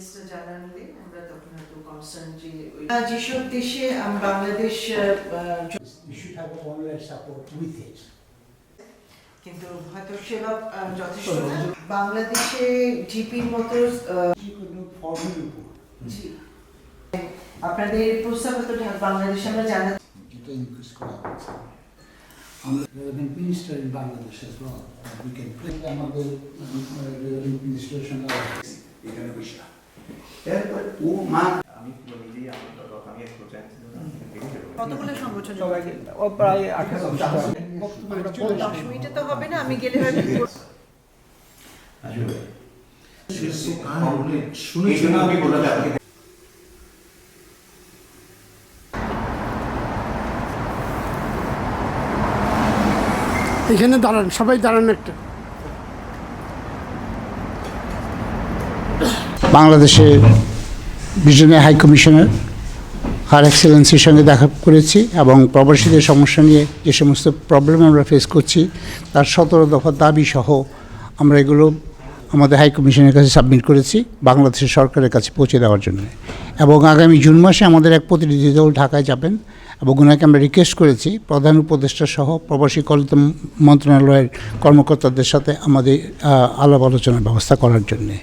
ডিটেলসটা জানালে আমরা তখন হয়তো কনসার্ন ওই- যেসব দেশে বাংলাদেশ. কিন্তু হয়তো সেবা যথেষ্ট বাংলাদেশে জিপির মতো যে কোনো ফর্মের উপর জি। আপনাদের প্রস্তাব তো বাংলাদেশে আমরা জানা। এটা ইনক্রিজ করা হচ্ছে আমরা রেভিনিউ মিনিস্টার ইন বাংলাদেশ আমাদের মিনিস্টারের সঙ্গে আমি এখানে দাঁড়ান সবাই দাঁড়ান একটা। বাংলাদেশের ব্রিটেনের হাই কমিশনার, হার এক্সেলেন্সির সঙ্গে দেখা করেছি এবং প্রবাসীদের সমস্যা নিয়ে যে সমস্ত প্রবলেম আমরা ফেস করছি, তার সতেরো দফা দাবি সহ আমরা এগুলো আমাদের হাই কমিশনের কাছে সাবমিট করেছি বাংলাদেশের সরকারের কাছে পৌঁছে দেওয়ার জন্য। এবং আগামী জুন মাসে আমাদের এক প্রতিনিধি দল ঢাকায় যাবেন এবং ওনাকে আমরা রিকোয়েস্ট করেছি প্রধান উপদেষ্টা সহ প্রবাসী কল্যাণ মন্ত্রণালয়ের কর্মকর্তাদের সাথে আমাদের আলাপ আলোচনার ব্যবস্থা করার জন্যে।